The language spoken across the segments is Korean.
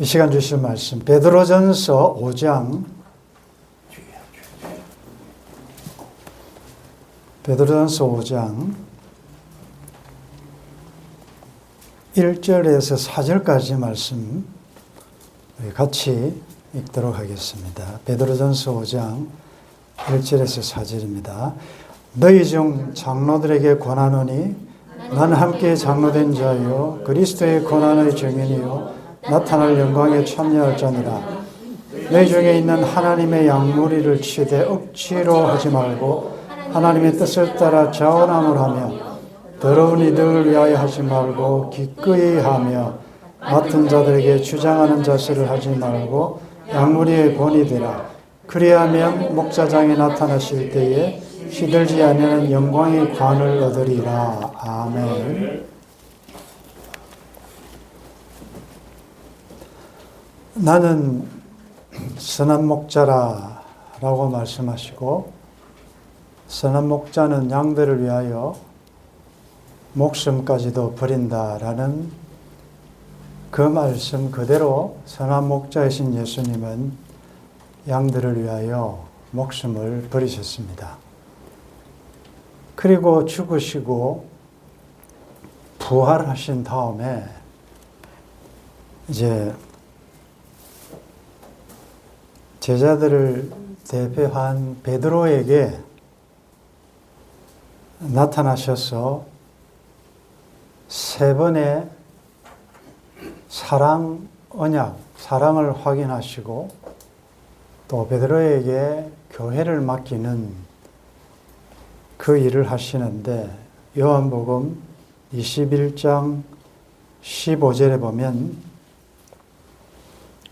이 시간 주실 말씀. 베드로전서 5장. 베드로전서 5장. 1절에서 4절까지 말씀 같이 읽도록 하겠습니다. 베드로전서 5장 1절에서 4절입니다. 너희 중 장로들에게 권하노니 나는 함께 장로된 자요. 그리스도의 권한의 증인이요 나타날 영광에 참여할 자니라. 너희 중에 있는 하나님의 양무리를 치되 억지로 하지 말고 하나님의 뜻을 따라 자원함을 하며 더러운 이들을 위하여 하지 말고 기꺼이 하며 맡은 자들에게 주장하는 자세를 하지 말고 양무리의 본이 되라. 그리하면 목자장이 나타나실 때에 시들지 않는 영광의 관을 얻으리라. 아멘. 나는 선한 목자라 라고 말씀하시고 선한 목자는 양들을 위하여 목숨까지도 버린다라는 그 말씀 그대로 선한 목자이신 예수님은 양들을 위하여 목숨을 버리셨습니다. 그리고 죽으시고 부활하신 다음에 이제 제자들을 대표한 베드로에게 나타나셔서 세 번의 사랑 언약, 사랑을 확인하시고 또 베드로에게 교회를 맡기는 그 일을 하시는데 요한복음 21장 15절에 보면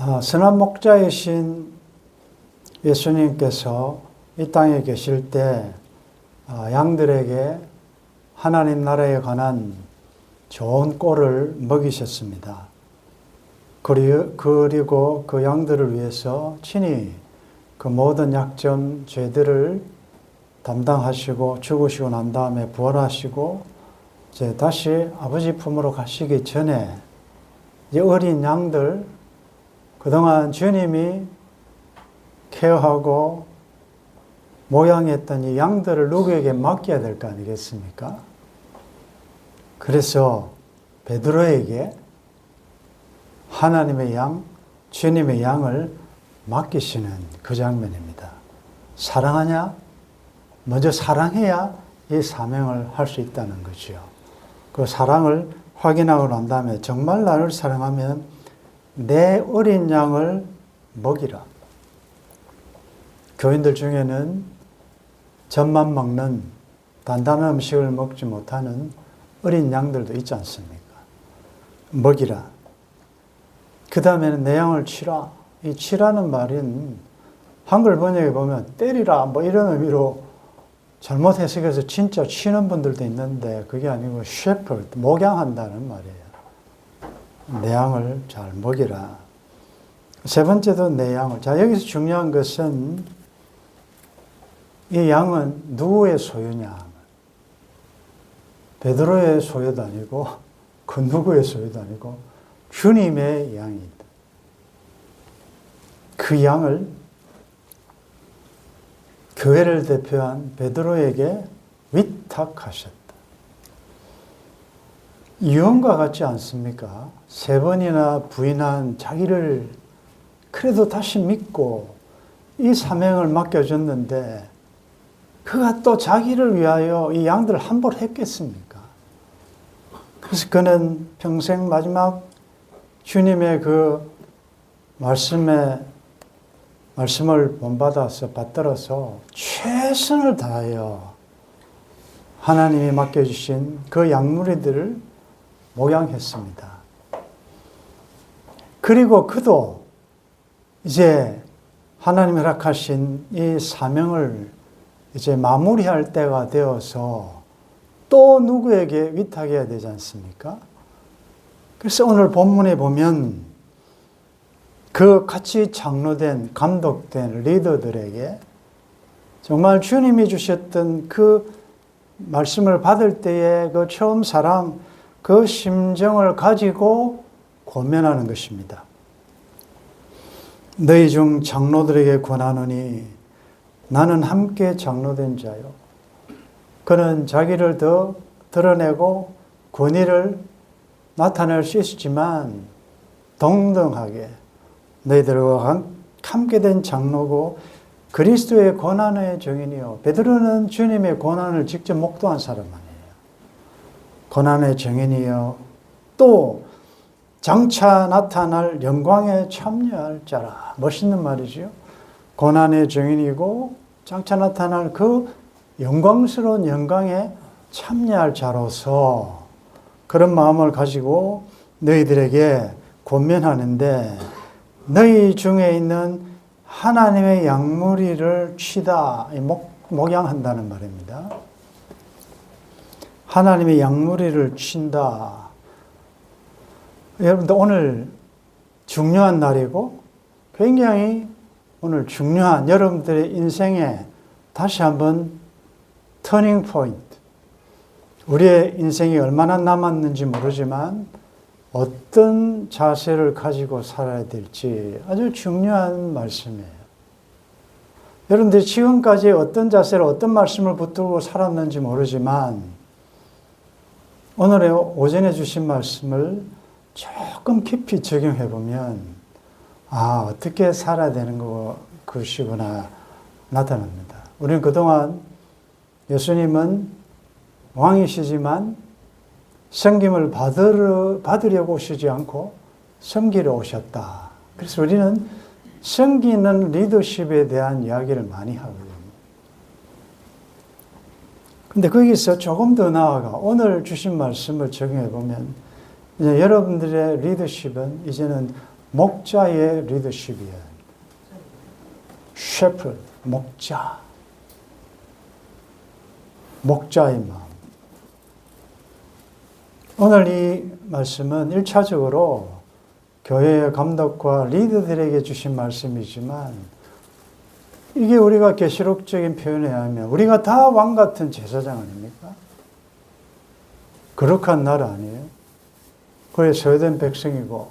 아, 선한 목자이신 예수님께서 이 땅에 계실 때 아, 양들에게 하나님 나라에 관한 좋은 꼴을 먹이셨습니다. 그리고 그 양들을 위해서 친히 그 모든 약점, 죄들을 담당하시고 죽으시고 난 다음에 부활하시고 이제 다시 아버지 품으로 가시기 전에 이 어린 양들 그동안 주님이 케어하고 모양했던 이 양들을 누구에게 맡겨야 될 거 아니겠습니까? 그래서 베드로에게 하나님의 양, 주님의 양을 맡기시는 그 장면입니다. 사랑하냐? 먼저 사랑해야 이 사명을 할 수 있다는 거죠. 그 사랑을 확인하고 난 다음에 정말 나를 사랑하면 내 어린 양을 먹이라. 교인들 중에는 젖만 먹는 단단한 음식을 먹지 못하는 어린 양들도 있지 않습니까? 먹이라. 그 다음에는 내 양을 치라. 이 치라는 말은 한글 번역에 보면 때리라 뭐 이런 의미로 잘못 해석해서 진짜 치는 분들도 있는데 그게 아니고 셰퍼 목양한다는 말이에요. 내 양을 잘 먹이라. 세 번째도 내 양을. 자 여기서 중요한 것은 이 양은 누구의 소유냐? 베드로의 소유도 아니고 그 누구의 소유도 아니고 주님의 양이다. 그 양을 교회를 대표한 베드로에게 위탁하셨다. 유언과 같지 않습니까? 세 번이나 부인한 자기를 그래도 다시 믿고 이 사명을 맡겨줬는데 그가 또 자기를 위하여 이 양들을 함벌했겠습니까? 그래서 그는 평생 마지막 주님의 그 말씀에 말씀을 본받아서 받들어서 최선을 다하여 하나님이 맡겨주신 그 양무리들을 목양했습니다. 그리고 그도 이제 하나님이 허락하신 이 사명을 이제 마무리할 때가 되어서 또 누구에게 위탁해야 되지 않습니까? 그래서 오늘 본문에 보면 그 같이 장로된, 감독된 리더들에게 정말 주님이 주셨던 그 말씀을 받을 때의 그 처음 사랑, 그 심정을 가지고 고면하는 것입니다. 너희 중 장로들에게 권하노니 나는 함께 장로된 자요. 그는 자기를 더 드러내고 권위를 나타낼 수 있지만 동등하게 너희들과 함께 된 장로고 그리스도의 고난의 정인이요. 베드로는 주님의 고난을 직접 목도한 사람 아니에요. 고난의 정인이요. 또 장차 나타날 영광에 참여할 자라. 멋있는 말이지요. 고난의 정인이고 장차 나타날 그 영광스러운 영광에 참여할 자로서 그런 마음을 가지고 너희들에게 권면하는데 너희 중에 있는 하나님의 양무리를 취다 목, 목양한다는 말입니다. 하나님의 양무리를 친다. 여러분들 오늘 중요한 날이고 굉장히 오늘 중요한 여러분들의 인생에 다시 한번 터닝 포인트. 우리의 인생이 얼마나 남았는지 모르지만 어떤 자세를 가지고 살아야 될지 아주 중요한 말씀이에요. 여러분들이 지금까지 어떤 자세를 어떤 말씀을 붙들고 살았는지 모르지만 오늘의 오전에 주신 말씀을 조금 깊이 적용해 보면 아 어떻게 살아야 되는 것이구나 나타납니다. 우리는 그동안 예수님은 왕이시지만 섬김을 받으려, 받으려고 오시지 않고 섬기러 오셨다. 그래서 우리는 섬기는 리더십에 대한 이야기를 많이 하거든요. 근데 거기서 조금 더 나아가 오늘 주신 말씀을 적용해 보면 이제 여러분들의 리더십은 이제는 목자의 리더십이에요. 셰프, 목자. 목자의 마음. 오늘 이 말씀은 1차적으로 교회의 감독과 리더들에게 주신 말씀이지만 이게 우리가 계시록적인 표현에 하면 우리가 다 왕 같은 제사장 아닙니까? 거룩한 나라 아니에요? 그에 소유된 백성이고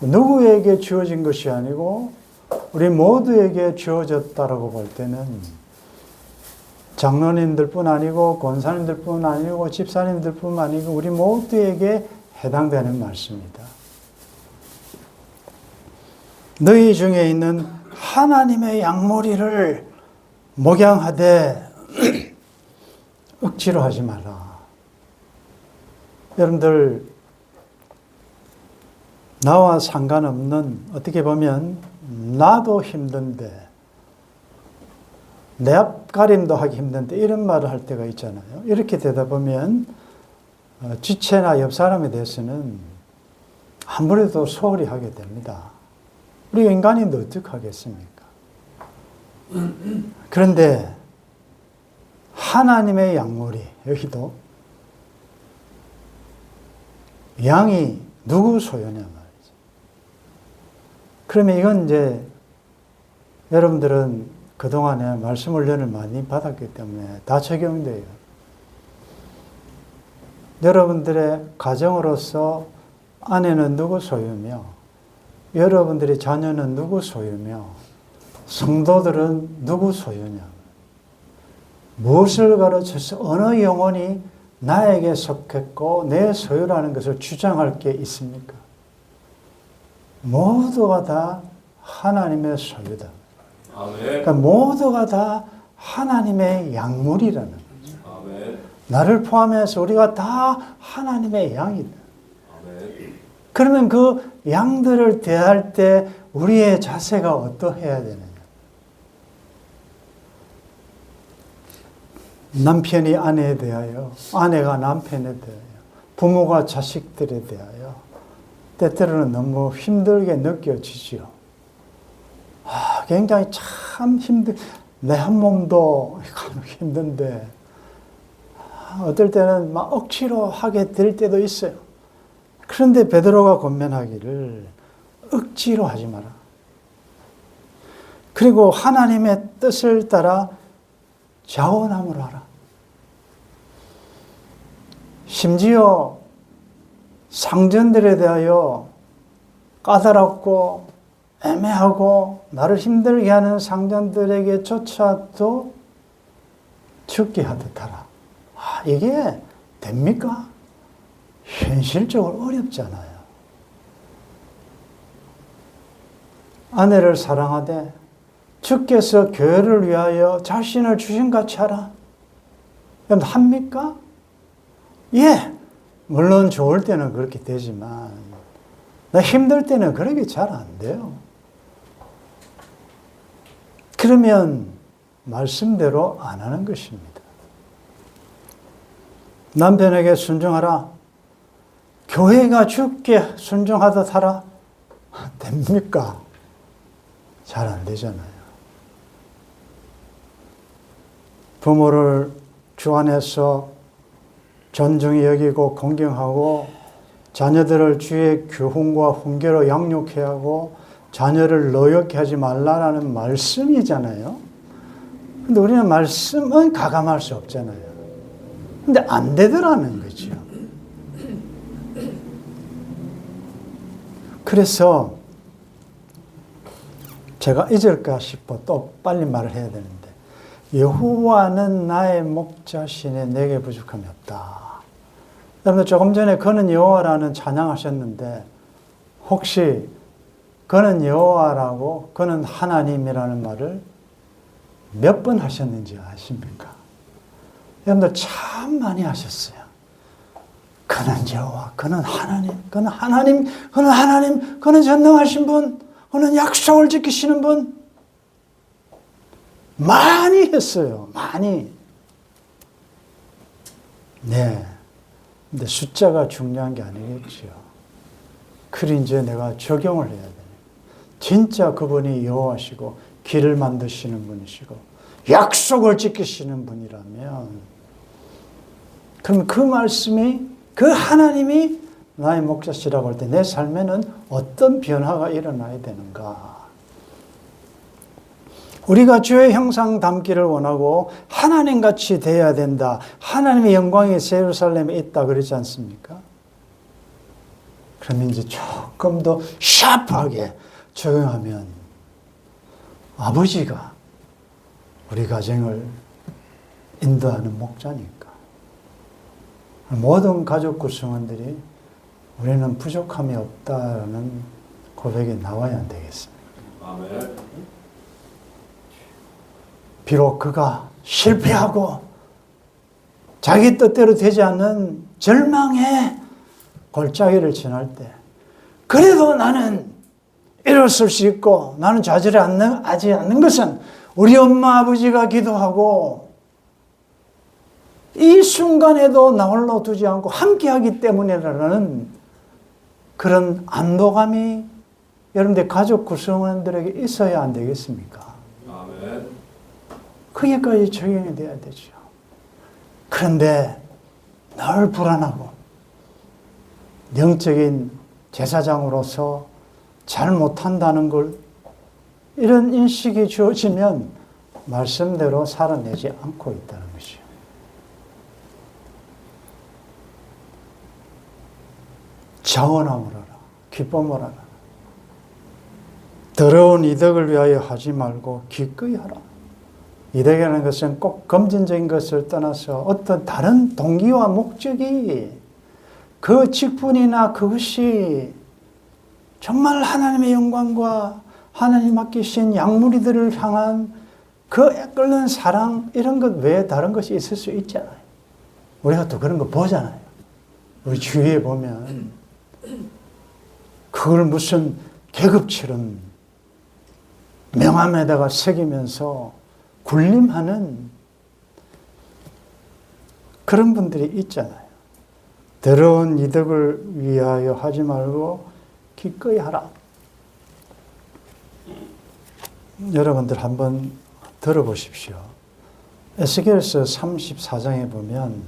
누구에게 주어진 것이 아니고 우리 모두에게 주어졌다라고 볼 때는 장로님들뿐 아니고 권사님들뿐 아니고 집사님들뿐 아니고 우리 모두에게 해당되는 말씀입니다. 너희 중에 있는 하나님의 양머리를 목양하되 억지로 하지 마라. 여러분들 나와 상관없는 어떻게 보면 나도 힘든데 내 앞가림도 하기 힘든데 이런 말을 할 때가 있잖아요. 이렇게 되다 보면 어, 지체나 옆 사람에 대해서는 아무래도 소홀히 하게 됩니다. 우리 인간인데 어떻게 하겠습니까? 그런데 하나님의 양물이 여기도 양이 누구 소유냐 말이죠. 그러면 이건 이제 여러분들은 그동안에 말씀 훈련을 많이 받았기 때문에 다 적용돼요. 여러분들의 가정으로서 아내는 누구 소유며, 여러분들의 자녀는 누구 소유며, 성도들은 누구 소유냐. 무엇을 가르쳐서 어느 영혼이 나에게 속했고 내 소유라는 것을 주장할 게 있습니까? 모두가 다 하나님의 소유다. 아멘. 그러니까 모두가 다 하나님의 약물이라는 거죠. 아멘. 나를 포함해서 우리가 다 하나님의 양이다. 그러면 그 양들을 대할 때 우리의 자세가 어떠해야 되느냐? 남편이 아내에 대하여, 아내가 남편에 대하여, 부모가 자식들에 대하여 때때로는 너무 힘들게 느껴지지요. 아, 굉장히 참 힘들, 내 한 몸도 힘든데, 아, 어떨 때는 막 억지로 하게 될 때도 있어요. 그런데 베드로가 권면하기를 억지로 하지 마라. 그리고 하나님의 뜻을 따라 자원함으로 하라. 심지어 상전들에 대하여 까다롭고 애매하고 나를 힘들게 하는 상전들에게조차도 죽게 하듯 하라. 아, 이게 됩니까? 현실적으로 어렵잖아요. 아내를 사랑하되 주께서 교회를 위하여 자신을 주신 같이 하라. 여러분 합니까? 예. 물론 좋을 때는 그렇게 되지만 나 힘들 때는 그렇게 잘 안 돼요. 그러면 말씀대로 안 하는 것입니다. 남편에게 순종하라. 교회가 주께 순종하듯 하라. 됩니까? 잘 안 되잖아요. 부모를 주 안에서 존중히 여기고 공경하고 자녀들을 주의 교훈과 훈계로 양육해야 하고 자녀를 노엽게 하지 말라라는 말씀이잖아요. 근데 우리는 말씀은 가감할 수 없잖아요. 근데 안 되더라는 거죠. 그래서 제가 잊을까 싶어 또 빨리 말을 해야 되는데 여호와는 나의 목자시네 내게 부족함이 없다. 여러분 조금 전에 그는 여호와라는 찬양하셨는데 혹시 그는 여호와라고 그는 하나님이라는 말을 몇 번 하셨는지 아십니까? 여러분들 참 많이 하셨어요. 그는 여호와, 그는 하나님, 그는 하나님, 그는 하나님, 그는 전능하신 분, 그는 약속을 지키시는 분. 많이 했어요. 많이. 네. 근데 숫자가 중요한 게 아니겠죠. 그래 이제 내가 적용을 해야 돼. 진짜 그분이 여호와시고 길을 만드시는 분이시고 약속을 지키시는 분이라면 그럼 그 말씀이 그 하나님이 나의 목자시라고 할 때 내 삶에는 어떤 변화가 일어나야 되는가? 우리가 주의 형상 담기를 원하고 하나님 같이 되어야 된다. 하나님의 영광이 예루살렘에 있다 그러지 않습니까? 그러면 이제 조금 더 샤프하게 적용하면 아버지가 우리 가정을 인도하는 목자니까. 모든 가족 구성원들이 우리는 부족함이 없다라는 고백이 나와야? 아멘. 비록 그가 실패하고 자기 뜻대로 되지 않는 절망의 골짜기를 지날 때 그래도 나는 일어설 수 있고 나는 좌절하지 않는 것은 우리 엄마 아버지가 기도하고 이 순간에도 나 홀로 두지 않고 함께하기 때문이라는 그런 안도감이 여러분들 가족 구성원들에게 있어야 안 되겠습니까? 아멘. 거기까지 적용이 돼야 되죠. 그런데 늘 불안하고 영적인 제사장으로서 잘 못한다는 걸 이런 인식이 주어지면 말씀대로 살아내지 않고 있다는 것이요. 자원함을 하라. 기쁨을 하라. 더러운 이득을 위하여 하지 말고 기꺼이 하라. 이득이라는 것은 꼭 금전적인 것을 떠나서 어떤 다른 동기와 목적이 그 직분이나 그것이 정말 하나님의 영광과 하나님 맡기신 양무리들을 향한 그 애끓는 사랑 이런 것 외에 다른 것이 있을 수 있잖아요. 우리가 또 그런 거 보잖아요. 우리 주위에 보면 그걸 무슨 계급처럼 명함에다가 새기면서 군림하는 그런 분들이 있잖아요. 더러운 이득을 위하여 하지 말고 기꺼이 하라. 여러분들 한번 들어보십시오. 에스겔서 34장에 보면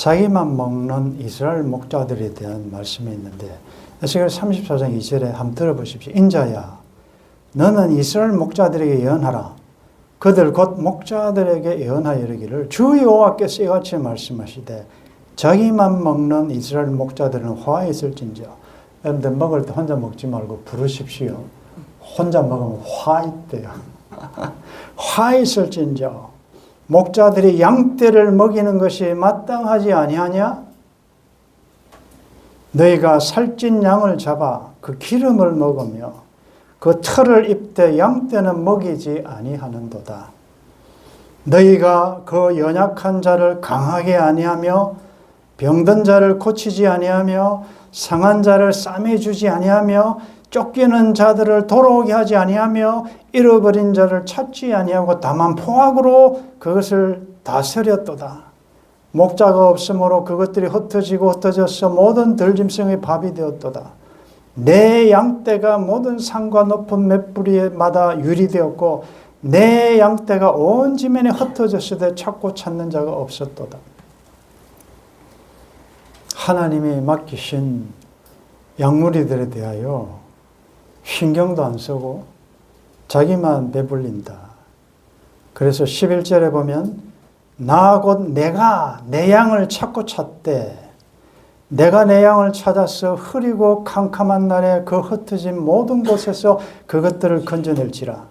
자기만 먹는 이스라엘 목자들에 대한 말씀이 있는데 에스겔 34장 2절에 한번 들어보십시오. 인자야 너는 이스라엘 목자들에게 예언하라. 그들 곧 목자들에게 예언하여 이르기를 주 여호와께서 이같이 말씀하시되 자기만 먹는 이스라엘 목자들은 화 있을진저 여러분들 먹을 때 혼자 먹지 말고 부르십시오. 혼자 먹으면 화 있대요. 화 있을진저 목자들이 양떼를 먹이는 것이 마땅하지 아니하냐? 너희가 살찐 양을 잡아 그 기름을 먹으며 그 털을 입되 양떼는 먹이지 아니하는도다. 너희가 그 연약한 자를 강하게 아니하며 병든 자를 고치지 아니하며 상한 자를 싸매 주지 아니하며 쫓기는 자들을 돌아오게 하지 아니하며 잃어버린 자를 찾지 아니하고 다만 포악으로 그것을 다스렸도다. 목자가 없으므로 그것들이 흩어지고 흩어져서 모든 들짐승의 밥이 되었도다. 내 양떼가 모든 산과 높은 맷뿌리마다 유리되었고 내 양떼가 온 지면에 흩어졌으되 찾고 찾는 자가 없었도다. 하나님이 맡기신 양무리들에 대하여 신경도 안 쓰고 자기만 배불린다. 그래서 11절에 보면 나 곧 내가 내 양을 찾고 찾되 내가 내 양을 찾아서 흐리고 캄캄한 날에 그 흩어진 모든 곳에서 그것들을 건져낼지라.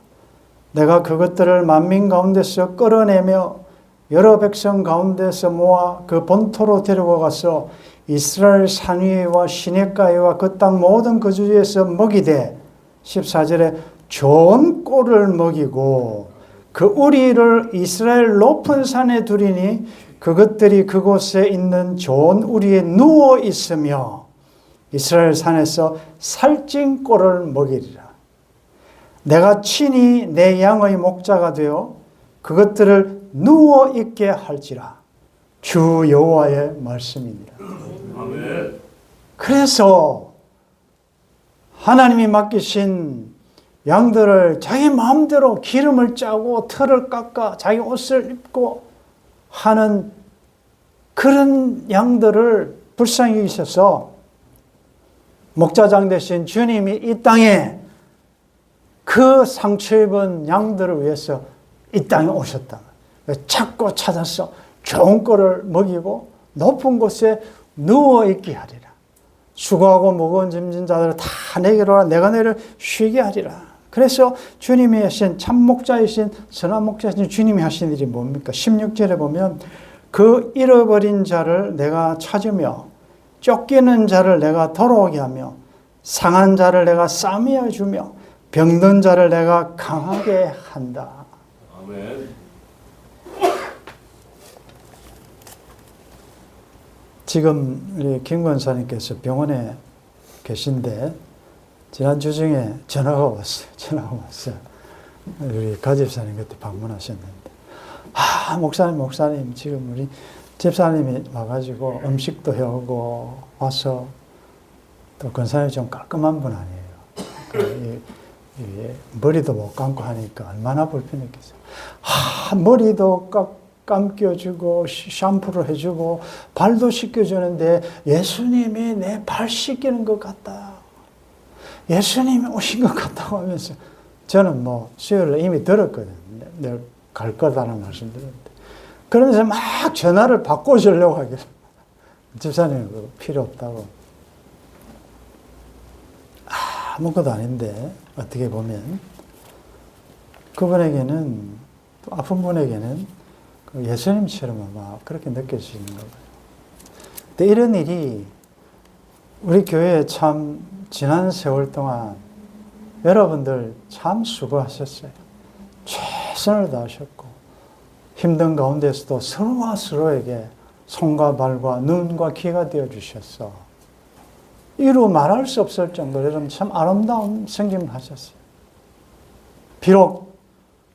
내가 그것들을 만민 가운데서 끌어내며 여러 백성 가운데서 모아 그 본토로 데리고 가서 이스라엘 산 위에와 시냇가에와 그 땅 모든 거주지에서 먹이되 14절에 좋은 꼴을 먹이고 그 우리를 이스라엘 높은 산에 두리니 그것들이 그곳에 있는 좋은 우리에 누워 있으며 이스라엘 산에서 살찐 꼴을 먹이리라. 내가 친히 내 양의 목자가 되어 그것들을 누워 있게 할지라. 주 여호와의 말씀입니다. 아멘. 그래서 하나님이 맡기신 양들을 자기 마음대로 기름을 짜고 털을 깎아 자기 옷을 입고 하는 그런 양들을 불쌍히 있어서 목자장 대신 주님이 이 땅에 그 상처 입은 양들을 위해서 이 땅에 오셨다. 찾고 찾아서 좋은 거를 먹이고 높은 곳에 누워 있게 하리라. 수고하고 무거운 짐진 자들을 다 내게로 오라 내가 너를 쉬게 하리라. 그래서 주님이 하신 참 목자이신 선한 목자이신 주님이 하신 일이 뭡니까? 16절에 보면 그 잃어버린 자를 내가 찾으며 쫓기는 자를 내가 돌아오게 하며 상한 자를 내가 싸매어 주며 병든 자를 내가 강하게 한다. 아멘. 지금 우리 김 권사님께서 병원에 계신데 지난주 중에 전화가 왔어요. 전화가 왔어요. 우리 가집사님 그때 방문하셨는데 아 목사님 목사님 지금 우리 집사님이 와가지고 음식도 해오고 와서 또 권사님이 좀 깔끔한 분 아니에요. 그 머리도 못 감고 하니까 얼마나 불편했겠어요. 아 머리도 깎 감겨주고 시- 샴푸를 해주고 발도 씻겨주는데 예수님이 내 발 씻기는 것 같다. 예수님이 오신 것 같다고 하면서 저는 뭐 수요일에 이미 들었거든요. 내일 갈 거다라는 말씀 들었는데 그러면서 막 전화를 바꿔주려고 하길래 집사님 필요 없다고 아무것도 아닌데 어떻게 보면 그분에게는 또 아픈 분에게는 그 예수님처럼 아마 그렇게 느껴지는 거예요. 근데 이런 일이 우리 교회에 참 지난 세월 동안 여러분들 참 수고하셨어요. 최선을 다하셨고 힘든 가운데서도 서로가 서로에게 손과 발과 눈과 귀가 되어 주셨어. 이루 말할 수 없을 정도로 참 아름다운 생김을 하셨어요. 비록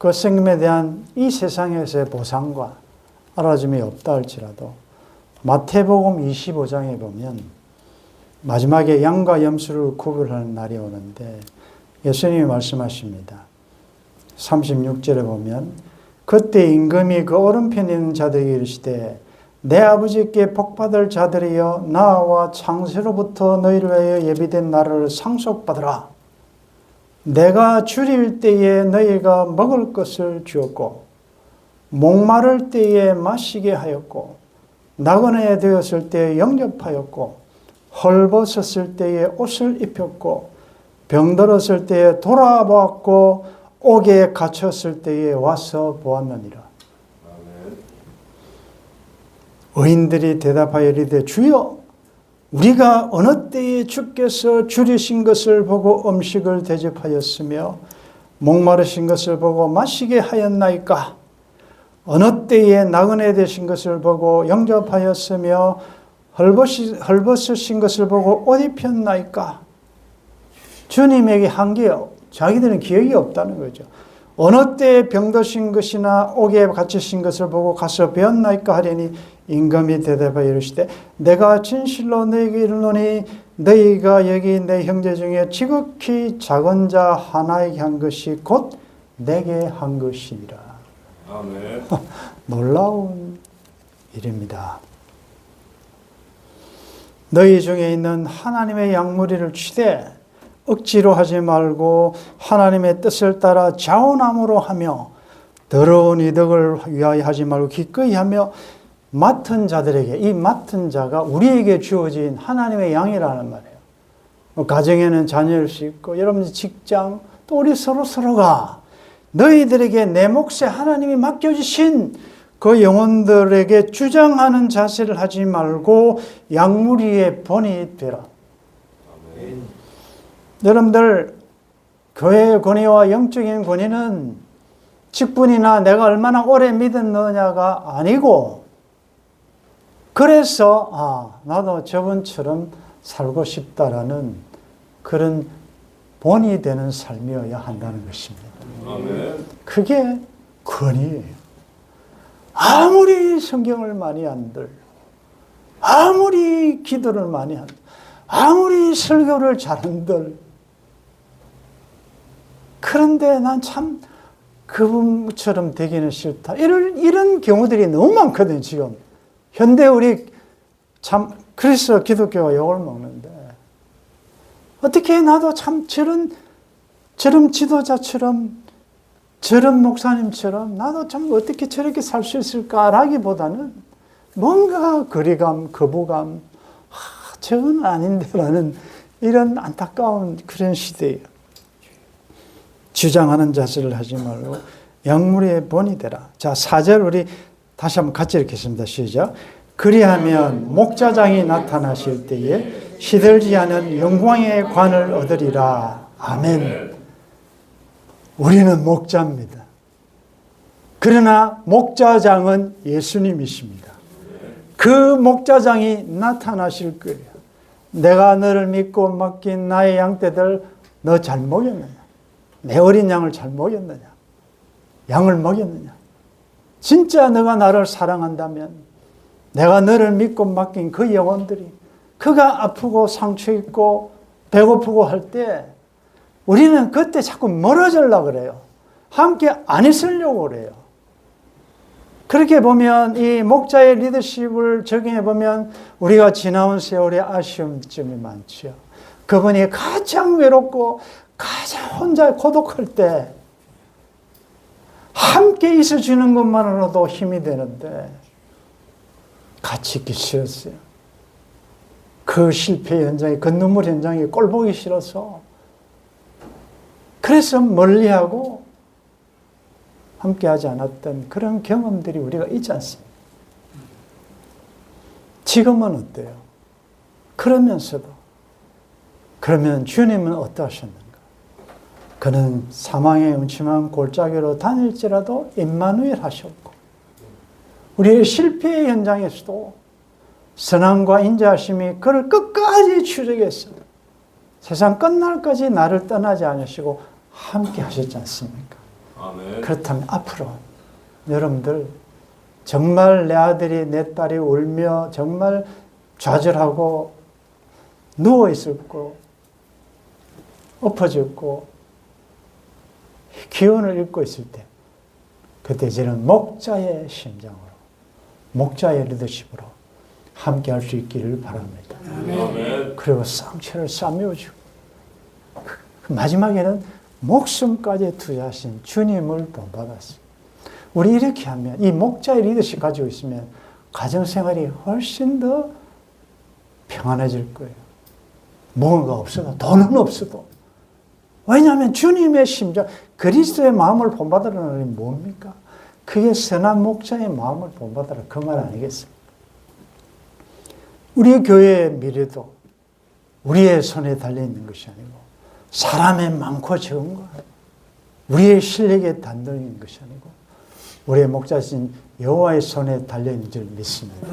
그 생김에 대한 이 세상에서의 보상과 알아줌이 없다 할지라도 마태복음 25장에 보면 마지막에 양과 염소를 구별하는 날이 오는데 예수님이 말씀하십니다. 36절에 보면 그때 임금이 그 오른편에 있는 자들에게 이르시되 내 아버지께 복받을 자들이여 나와 창세로부터 너희를 위하여 예비된 나라를 상속받으라. 내가 줄일 때에 너희가 먹을 것을 주었고 목마를 때에 마시게 하였고 나그네 되었을 때에 영접하였고 헐벗었을 때에 옷을 입혔고 병들었을 때에 돌아보았고 옥에 갇혔을 때에 와서 보았느니라. 아멘. 의인들이 대답하여 이르되 주여 우리가 어느 때에 주께서 줄이신 것을 보고 음식을 대접하였으며 목마르신 것을 보고 마시게 하였나이까? 어느 때에 나그네 되신 것을 보고 영접하였으며 헐벗이, 헐벗으신 것을 보고 옷 입혔나이까? 주님에게 한게 자기들은 기억이 없다는 거죠. 어느 때에 병드신 것이나 옥에 갇히신 것을 보고 가서 배웠나이까 하려니 임금이 대답하여 이르시되 내가 진실로 너희에게 이르노니 너희가 여기 내 형제 중에 지극히 작은 자 하나에게 한 것이 곧 내게 한 것이니라. 아멘. 놀라운 일입니다. 너희 중에 있는 하나님의 양무리를 취대 억지로 하지 말고 하나님의 뜻을 따라 자원함으로 하며 더러운 이득을 위하여 하지 말고 기꺼이 하며 맡은 자들에게 이 맡은 자가 우리에게 주어진 하나님의 양이라는 말이에요. 뭐 가정에는 자녀일 수 있고 여러분 직장 또 우리 서로 서로가 너희들에게 내 몫에 하나님이 맡겨주신 그 영혼들에게 주장하는 자세를 하지 말고 양무리의 본이 되라. 아멘. 여러분들 교회의 권위와 영적인 권위는 직분이나 내가 얼마나 오래 믿었느냐가 아니고 그래서 아 나도 저분처럼 살고 싶다라는 그런 본이 되는 삶이어야 한다는 것입니다. 그게 권위예요. 아무리 성경을 많이 한들, 아무리 기도를 많이 한들, 아무리 설교를 잘한들, 그런데 난 참 그분처럼 되기는 싫다. 이런, 이런 경우들이 너무 많거든요, 지금. 현대 우리 참, 그래서 기독교가 욕을 먹는데, 어떻게 나도 참 저런, 저런 지도자처럼 저런 목사님처럼 나도 참 어떻게 저렇게 살 수 있을까라기보다는 뭔가 거리감, 거부감, 아, 저건 아닌데라는 이런 안타까운 그런 시대예요. 주장하는 자세를 하지 말고 양무리의 본이 되라. 자, 사절 우리 다시 한번 같이 읽겠습니다. 시작. 그리하면 목자장이 나타나실 때에 시들지 않은 영광의 관을 얻으리라. 아멘. 우리는 목자입니다. 그러나 목자장은 예수님이십니다. 그 목자장이 나타나실 거예요. 내가 너를 믿고 맡긴 나의 양떼들 너 잘 먹였느냐? 내 어린 양을 잘 먹였느냐? 양을 먹였느냐? 진짜 너가 나를 사랑한다면 내가 너를 믿고 맡긴 그 영혼들이 그가 아프고 상처 있고 배고프고 할 때 우리는 그때 자꾸 멀어지려고 그래요. 함께 안 있으려고 그래요. 그렇게 보면 이 목자의 리더십을 적용해 보면 우리가 지나온 세월의 아쉬움점이 많죠. 그분이 가장 외롭고 가장 혼자 고독할 때 함께 있어 주는 것만으로도 힘이 되는데 같이 있기 싫었어요. 그 실패 현장에, 그 눈물 현장에 꼴 보기 싫어서 그래서 멀리하고 함께하지 않았던 그런 경험들이 우리가 있지 않습니까? 지금은 어때요? 그러면서도 그러면 주님은 어떠하셨는가? 그는 사망의 음침한 골짜기로 다닐지라도 임마누엘 하셨고 우리의 실패의 현장에서도 선함과 인자하심이 그를 끝까지 추적해서 세상 끝날까지 나를 떠나지 않으시고 함께 하셨지 않습니까? 아멘. 그렇다면 앞으로 여러분들 정말 내 아들이 내 딸이 울며 정말 좌절하고 누워 있을 고 엎어졌고 기운을 잃고 있을 때 그때 이제는 목자의 심장으로 목자의 리더십으로 함께 할 수 있기를 바랍니다. 아멘. 그리고 상처를 싸매어주고 그 마지막에는 목숨까지 투자하신 주님을 본받았어요. 우리 이렇게 하면 이 목자의 리더십 가지고 있으면 가정생활이 훨씬 더 평안해질 거예요. 뭔가 없어도 돈은 없어도 왜냐하면 주님의 심장 그리스도의 마음을 본받으라는 게 뭡니까? 그게 선한 목자의 마음을 본받으라 그 말 아니겠습니까? 우리 교회의 미래도 우리의 손에 달려 있는 것이 아니고 사람의 많고 적은 것, 우리의 실력에 있는 것이 아니고 우리의 목자신 여호와의 손에 달려 있는 줄 믿습니다.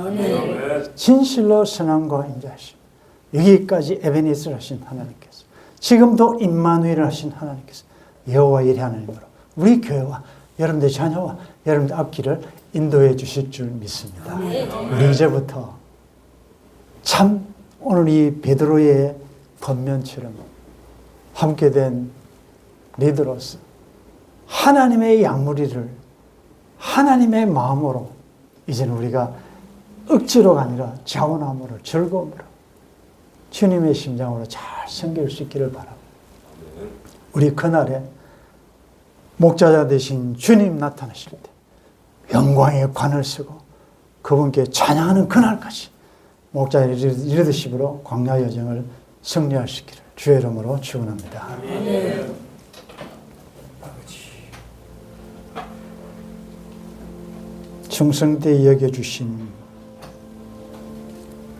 진실로 선함과 인자하심 여기까지 에베니스를 하신 하나님께서 지금도 임마누엘을 하신 하나님께서 여호와 일의 하나님으로 우리 교회와 여러분들 자녀와 여러분들 앞길을 인도해 주실 줄 믿습니다. 우리 이제부터 참 오늘 이 베드로의 겉면처럼 함께 된 리더로서 하나님의 양무리를 하나님의 마음으로 이제는 우리가 억지로가 아니라 자원함으로 즐거움으로 주님의 심장으로 잘 섬길 수 있기를 바랍니다. 우리 그날에 목자자 되신 주님 나타나실 때 영광의 관을 쓰고 그분께 찬양하는 그날까지 목자의 리더십으로 광야 여정을 승리하시기를 주의 이름으로 축원합니다. 충성되이 여겨주신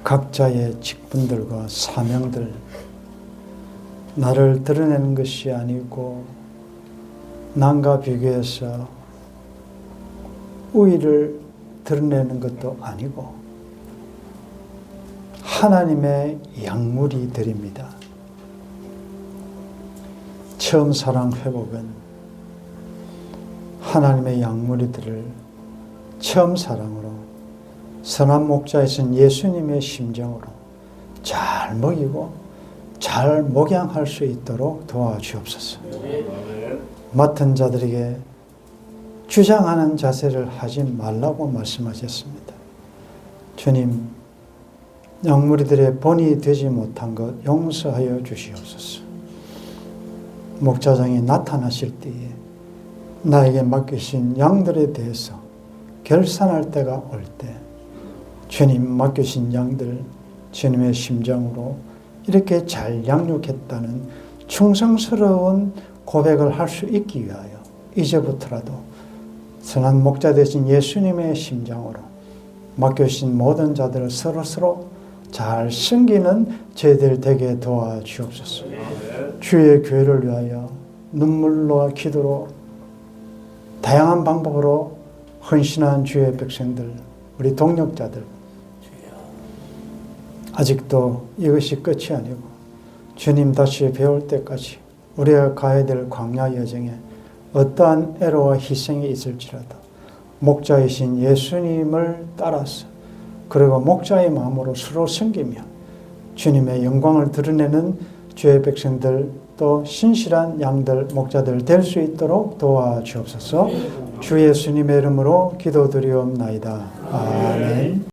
각자의 직분들과 사명들 나를 드러내는 것이 아니고 남과 비교해서 우위를 드러내는 것도 아니고 하나님의 양물이 드립니다. 처음 사랑 회복은 하나님의 양물이들을 처음 사랑으로 선한 목자이신 예수님의 심정으로 잘 먹이고 잘 목양할 수 있도록 도와주옵소서. 맡은 자들에게 주장하는 자세를 하지 말라고 말씀하셨습니다. 주님, 영무리들의 본이 되지 못한 것 용서하여 주시옵소서. 목자장이 나타나실 때에 나에게 맡기신 양들에 대해서 결산할 때가 올 때, 주님 맡기신 양들, 주님의 심정으로 이렇게 잘 양육했다는 충성스러운 고백을 할 수 있기 위하여 이제부터라도 선한 목자 되신 예수님의 심장으로 맡겨주신 모든 자들을 서로서로 잘 섬기는 저희들 되게 도와주옵소서. 주의 교회를 위하여 눈물로 기도로 다양한 방법으로 헌신한 주의 백성들, 우리 동력자들 아직도 이것이 끝이 아니고 주님 다시 배울 때까지 우리가 가야 될 광야 여정에 어떠한 애로와 희생이 있을지라도 목자이신 예수님을 따라서 그리고 목자의 마음으로 서로 섬기며 주님의 영광을 드러내는 주의 백성들 또 신실한 양들 목자들 될 수 있도록 도와주옵소서 주 예수님의 이름으로 기도드리옵나이다. 아멘.